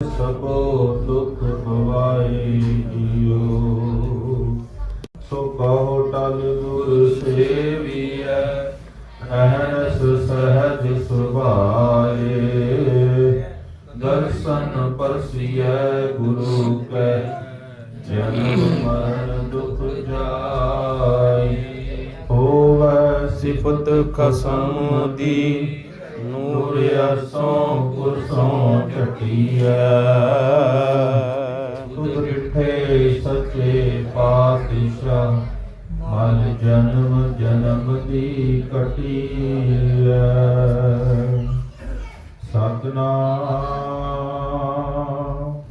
ਸਕੋ ਦੁਖ ਭਵਾਈ ਜੀਓ ਸੋ ਕਹੋ ਟਲ ਗੁਰ ਸੇਵੀਐ ਅਹਨਸ ਸਹਜ ਸੁਭਾਏ ਦਰਸ਼ਨ ਪਰਸੀਐ ਗੁਰੂ ਕੈ ਜਨਮ ਮਰਨ ਦੁਖ ਜਾਈ ਹੋਵੈ ਸਿਫਤ ਖਸਮ ਦੀ ਨੂਰ ਅਰਸੋਂ ਪੁਰਸੋਂ ਚਟੀਐ ਤੁਧ ਡਿਠੇ ਸੱਚੇ ਪਾਤਸ਼ਾਹ ਮਨ ਜਨਮ ਜਨਮ ਦੀ ਕਟੀਐ ਸਤਨਾਮ।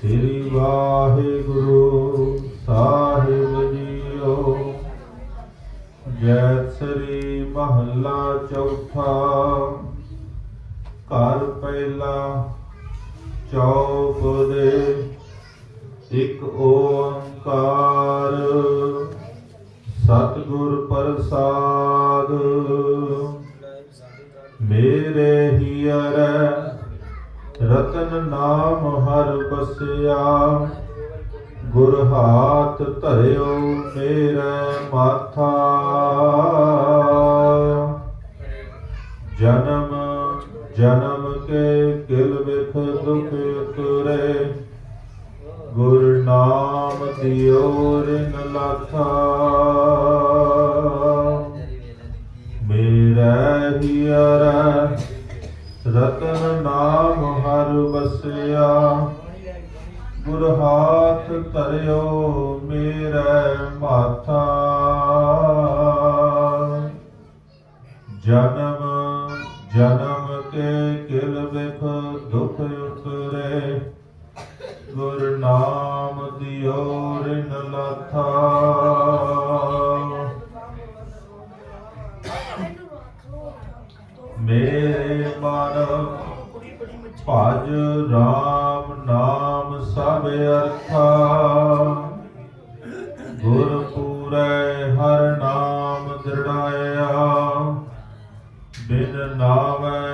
ਸ੍ਰੀ ਵਾਹਿਗੁਰੂ ਸਾਹਿਬ ਜੀਓ। ਜੈ ਸ੍ਰੀ ਮਹੱਲਾ ਚੌਥਾ। ਚੌਪ ਦੇ ਇੱਕ ਓੰਕਾਰ। ਸਤਿਗੁਰ ਪ੍ਰਸਾਦ, ਮੇਰੇ ਹੀਅਰੈ ਰਤਨ ਨਾਮ ਹਰ ਬਸਿਆ। ਗੁਰ ਹਾਥ ਧਰਿਓ ਮੇਰੇ ਮਾਥਾ। ਜਨਮ ਜਨਮ ਕੇ ਕਿਲ ਵਿਖ ਦੁਖ ਤੁਰੇ। ਗੁਰ ਨਾਮ ਦਿਓ ਰਿਨ ਲਾਥਾ ਮੇਰਾ ਹੀਰਾ ਰਤਨ ਨਾਮ ਹਰ ਵਸਿਆ। ਗੁਰ ਹਾਥ ਧਰਿਓ ਮੇਰਾ ਮਾਥਾ। ਕਿਲ ਦੁਖ ਉਤਰੇ। ਗੁਰ ਨਾਮ ਦਿਓ ਰਿਨ ਲਾਥਾ। ਮੇਰੇ ਮਨ ਭਜ ਰਾਮ ਨਾਮ ਸਭ ਅਰਥਾ। ਗੁਰ ਪੂਰੈ ਹਰ ਨਾਮ ਦ੍ਰਿੜਾਇਆ। ਬਿਨ ਨਾਮੈ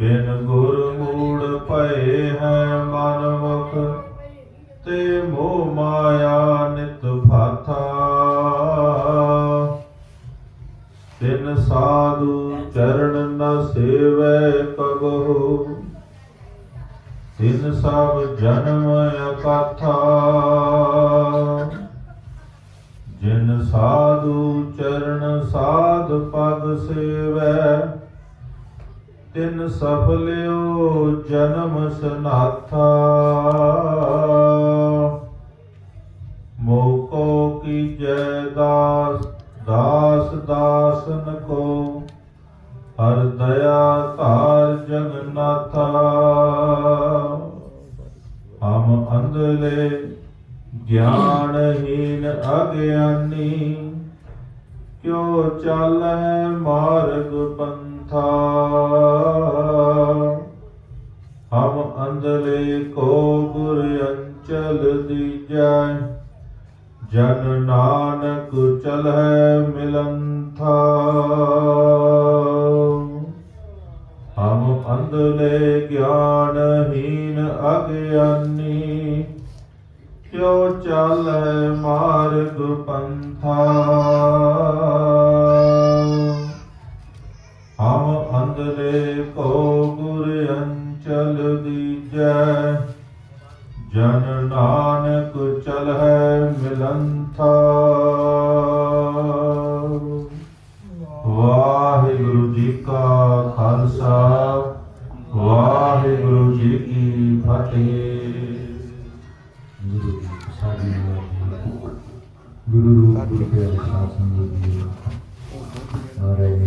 ਬਿਨ ਗੁਰ ਮੂੜ ਪਏ ਹੈ ਮਨ ਮੁਖ, ਤੇ ਮੋਹ ਮਾਇਆ ਨਿਤ ਫਾਥਾ। ਤਿਨ ਸਾਧੂ ਚਰਨ ਨ ਸੇਵੈ ਪਗੋ ਤਿਨ ਸਭ ਜਨਮ ਅਕਾਥਾ ਜਿਨ ਸਾਧੂ ਚਰਨ ਸਾਧ ਪਦ ਸੇਵੈ ਤਿਨ ਸਫਲਿਓ ਜਨਮ ਸਨਾਥਾ। ਮੋਕੋ ਕੀ ਜੈ ਦਾਸ ਦਾਸ ਦਾਸਨ ਕੋ। ਹਰ ਦਇਆ ਧਾਰ ਜਗਨਾਥਾ ਹਮ ਅੰਧਲੇ ਗਿਆਨਹੀਨ ਅਗਿਆਨੀ, ਕਿਉ ਚਾਲੈ ਮਾਰਗ ਪੰਥਾ। ਜਨ ਨਾਨਕ ਚਲੈ ਮਿਲੰਥਾ। ਹਮ ਅੰਧਲੇ ਗਿਆਨਹੀਨ ਅਗਿਆਨੀ, ਕਿਉ ਚਲੈ ਮਾਰਗ ਪੰਥਾ। ਹਮ ਅੰਧਲੇ ਕੋ ਗੁਰ ਅੰਚਲ ਦੀਜੈ ਜਨ ਨਾਨਕ ਚਲੈ ਮਿਲੰਥਾ। ਵਾਹਿਗੁਰੂ ਜੀ ਕਾ ਖਾਲਸਾ, ਵਾਹਿਗੁਰੂ ਜੀ ਕੀ ਫਤਿਹ। ਗੁਰੂ ਸਾਡੀ ਗੁਰੂ ਰੂਪ ਗੁਰੂ ਪਿਆਰੇ ਸਾਧ ਸੰਗਤ ਜੀ ਨਾਰਾਇਣ